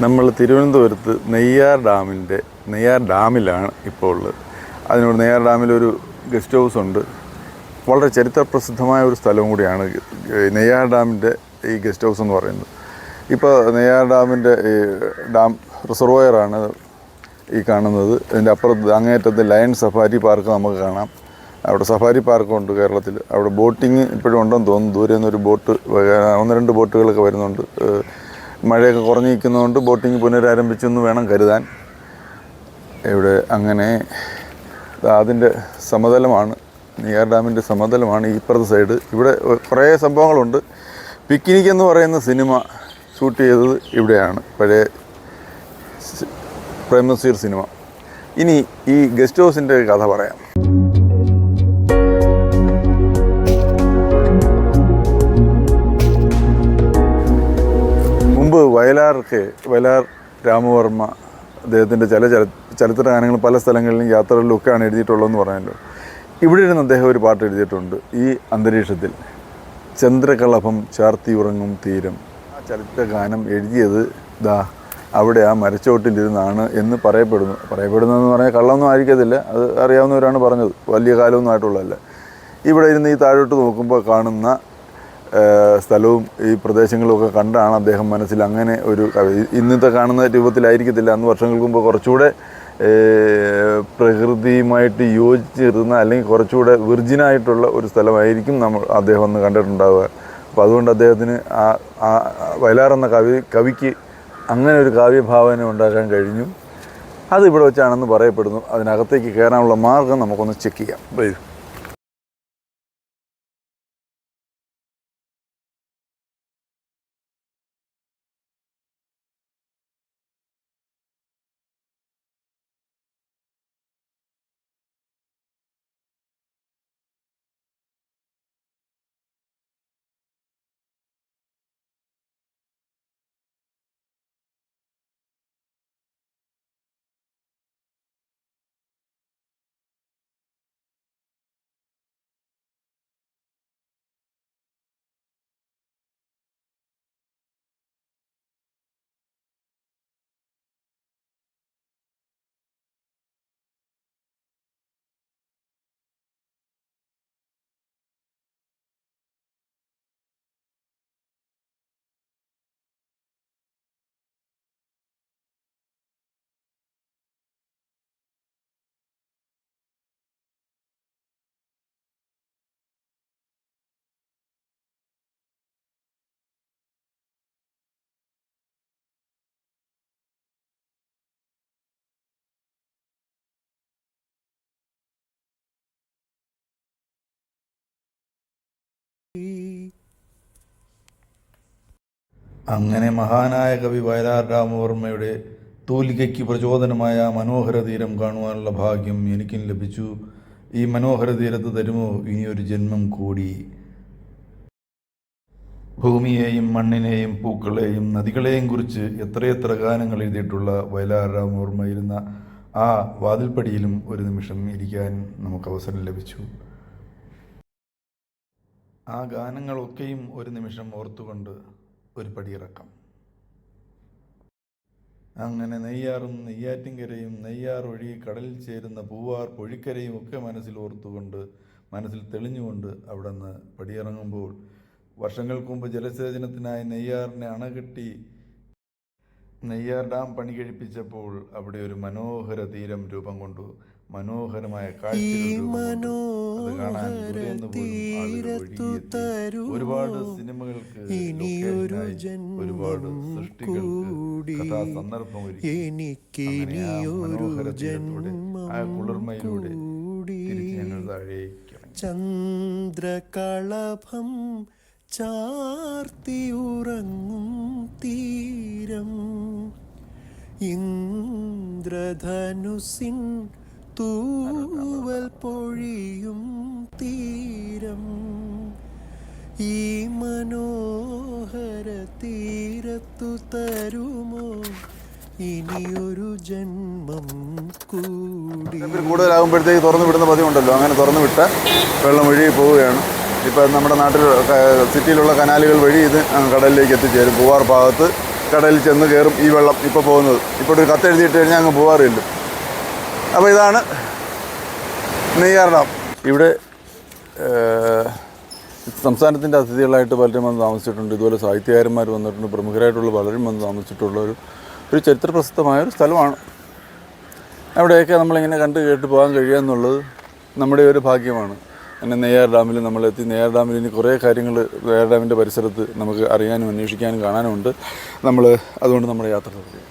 നമ്മൾ തിരുവനന്തപുരത്ത് നെയ്യാർ ഡാമിന്റെ നെയ്യാർ ഡാമിലാണ് ഇപ്പോൾ ഉള്ളത്. അതിനോട് നെയ്യാർ ഡാമിലൊരു ഗസ്റ്റ് ഹൗസ് ഉണ്ട്. വളരെ ചരിത്രപ്രസിദ്ധമായ ഒരു സ്ഥലവും കൂടിയാണ് നെയ്യാർ ഡാമിന്റെ ഈ ഗസ്റ്റ് ഹൗസ് എന്ന് പറയുന്നത്. ഇപ്പോൾ നെയ്യാർ ഡാമിന്റെ ഈ ഡാം റിസർവോയറാണ് ഈ കാണുന്നത്. അതിന്റെ അപ്പുറത്ത് അങ്ങേറ്റത്ത് ലയൺ സഫാരി പാർക്ക് നമുക്ക് കാണാം. അവിടെ സഫാരി പാർക്കുണ്ട് കേരളത്തിൽ. അവിടെ ബോട്ടിങ് ഇപ്പോഴും ഉണ്ടെന്ന് തോന്നുന്നു. ദൂരെ നിന്നൊരു ബോട്ട് ഒന്ന് രണ്ട് ബോട്ടുകളൊക്കെ വരുന്നുണ്ട്. മഴയൊക്കെ കുറഞ്ഞു നിൽക്കുന്നതുകൊണ്ട് ബോട്ടിംഗ് പുനരാരംഭിച്ചെന്ന് വേണം കരുതാൻ. ഇവിടെ അങ്ങനെ അതിന്റെ സമതലമാണ് നെയ്യാർ ഡാമിന്റെ സമതലമാണ് ഇപ്പുറത്തെ സൈഡ്. ഇവിടെ കുറേ സംഭവങ്ങളുണ്ട്. പിക്നിക് എന്ന് പറയുന്ന സിനിമ ഷൂട്ട് ചെയ്തത് ഇവിടെയാണ് പഴയ പ്രേമസീർ സിനിമ. ഇനി ഈ ഗസ്റ്റ് ഹൗസിന്റെ കഥ പറയാം. വയലാർക്ക് വയലാർ രാമവർമ്മ അദ്ദേഹത്തിന്റെ ചില ചല ചലച്ചിത്ര ഗാനങ്ങൾ പല സ്ഥലങ്ങളിലും യാത്രകളിലും ഒക്കെയാണ് എഴുതിയിട്ടുള്ളതെന്ന് പറഞ്ഞല്ലോ. ഇവിടെ ഇരുന്ന് അദ്ദേഹം ഒരു പാട്ട് എഴുതിയിട്ടുണ്ട്. ഈ അന്തരീക്ഷത്തിൽ ചന്ദ്രകളഭം ചാർത്തി ഉറങ്ങും തീരം. ആ ചലച്ചിത്ര ഗാനം എഴുതിയത് ദാ അവിടെ ആ മരച്ചോട്ടിലിരുന്നാണ് എന്ന് പറയപ്പെടുന്നു. പറയപ്പെടുന്നതെന്ന് പറഞ്ഞാൽ കള്ളമൊന്നും ആയിരിക്കത്തില്ല. അത് അറിയാവുന്നവരാണ് പറഞ്ഞത്. വലിയ കാലമൊന്നും ആയിട്ടുള്ളതല്ല. ഇവിടെ ഇരുന്ന് ഈ താഴോട്ട് നോക്കുമ്പോൾ കാണുന്ന സ്ഥലവും ഈ പ്രദേശങ്ങളുമൊക്കെ കണ്ടാണ് അദ്ദേഹം മനസ്സിൽ അങ്ങനെ ഒരു ഇന്നത്തെ കാണുന്ന രൂപത്തിലായിരിക്കത്തില്ല. അന്ന് വർഷങ്ങൾക്ക് മുമ്പ് കുറച്ചുകൂടെ പ്രകൃതിയുമായിട്ട് യോജിച്ചിരുന്ന അല്ലെങ്കിൽ കുറച്ചുകൂടെ വിർജിനായിട്ടുള്ള ഒരു സ്ഥലമായിരിക്കും നമ്മൾ അദ്ദേഹം അന്ന് കണ്ടിട്ടുണ്ടാവുക. അപ്പോൾ അതുകൊണ്ട് അദ്ദേഹത്തിന് ആ ആ വയലാർ എന്ന കവി കവിക്ക് അങ്ങനെ ഒരു കാവ്യഭാവന ഉണ്ടാക്കാൻ കഴിഞ്ഞു. അത് ഇവിടെ വെച്ചാണെന്ന് പറയപ്പെടുന്നു. അതിനകത്തേക്ക് കയറാനുള്ള മാർഗം നമുക്കൊന്ന് ചെക്ക് ചെയ്യാം. വരൂ. അങ്ങനെ മഹാനായ കവി വയലാർ രാമവർമ്മയുടെ തൂലികയ്ക്ക് പ്രചോദനമായ മനോഹര തീരം കാണുവാനുള്ള ഭാഗ്യം എനിക്കും ലഭിച്ചു. ഈ മനോഹര തീരത്ത് തരുമോ? ഇനിയൊരു ജന്മം കൂടി. ഭൂമിയെയും മണ്ണിനെയും പൂക്കളെയും നദികളെയും കുറിച്ച് എത്രയെത്ര ഗാനങ്ങൾ എഴുതിയിട്ടുള്ള വയലാർ രാമവർമ്മ ഇരുന്ന ആ വാതിൽപ്പടിയിലും ഒരു നിമിഷം ഇരിക്കാൻ നമുക്ക് അവസരം ലഭിച്ചു. ആ ഗാനങ്ങളൊക്കെയും ഒരു നിമിഷം ഓർത്തുകൊണ്ട് ഒരു പടിയിറക്കം അങ്ങനെ നെയ്യാറും നെയ്യാറ്റിൻകരയും നെയ്യാർ ഒഴുകി കടലിൽ ചേരുന്ന പൂവാർ പൊഴിക്കരയും ഒക്കെ മനസ്സിൽ ഓർത്തുകൊണ്ട് മനസ്സിൽ തെളിഞ്ഞുകൊണ്ട് അവിടെ നിന്ന് പടിയിറങ്ങുമ്പോൾ വർഷങ്ങൾക്ക് മുമ്പ് ജലസേചനത്തിനായി നെയ്യാറിനെ അണകെട്ടി നെയ്യാർ ഡാം പണി കഴിപ്പിച്ചപ്പോൾ അവിടെ ഒരു മനോഹര തീരം രൂപം കൊണ്ടു മനോഹരമായ കാഴ്ചകൾ. കാണാൻ ദൂരെ നിന്ന് പോലും ആളുകൾ തരൂ ഒരുപാട് സിനിമകൾക്ക് ലൊക്കേഷനായി ഒരുപാട് കൂടി. തിരിച്ച് താഴേക്ക് ഇറങ്ങി. ചന്ദ്രകളഭം ചാർത്തിയുറങ്ങും തീരം. ഇന്ദ്രധനുസിൻ തൂവൽ പൊഴിയും തീരം. ഈ മനോഹര തീരത്തു തരുമോ? ഇനിയൊരു ജന്മം കൂടി. കൂടുതലാകുമ്പോഴത്തേക്ക് തുറന്നു വിടുന്ന പതിവുണ്ടല്ലോ. അങ്ങനെ തുറന്നു വിട്ട വെള്ളം ഒഴുകി പോവുകയാണ്. ഇപ്പം നമ്മുടെ നാട്ടിൽ സിറ്റിയിലുള്ള കനാലുകൾ വഴി ഇത് കടലിലേക്ക് എത്തിച്ചേരും. പൂവാർ ഭാഗത്ത് കടലിൽ ചെന്ന് കയറും ഈ വെള്ളം ഇപ്പോൾ പോകുന്നത്. ഇപ്പോൾ ഒരു കത്തെഴുതിയിട്ട് കഴിഞ്ഞാൽ അങ്ങ് പോകാറില്ല അപ്പോൾ ഇതാണ് നെയ്യാർ ഡാം ഇവിടെ സംസ്ഥാനത്തിന്റെ അതിഥികളായിട്ട് പലരും വന്ന് താമസിച്ചിട്ടുണ്ട്. ഇതുപോലെ സാഹിത്യകാരന്മാർ വന്നിട്ടുണ്ട്. പ്രമുഖരായിട്ടുള്ള പലരും വന്ന് താമസിച്ചിട്ടുള്ള ഒരു ഒരു ചരിത്ര പ്രസിദ്ധമായ ഒരു സ്ഥലമാണ്. അവിടെയൊക്കെ നമ്മളിങ്ങനെ കണ്ട് കേട്ട് പോകാൻ കഴിയുക എന്നുള്ളത് നമ്മുടെ ഒരു ഭാഗ്യമാണ്. പിന്നെ നെയ്യാർ ഡാമിൽ നമ്മളെത്തി. നെയ്യാർ ഡാമിൽ ഇനി കുറേ കാര്യങ്ങൾ നെയ്യാർ ഡാമിന്റെ പരിസരത്ത് നമുക്ക് അറിയാനും അന്വേഷിക്കാനും കാണാനുമുണ്ട്. നമ്മൾ അതുകൊണ്ട് നമ്മുടെ യാത്ര തുടരും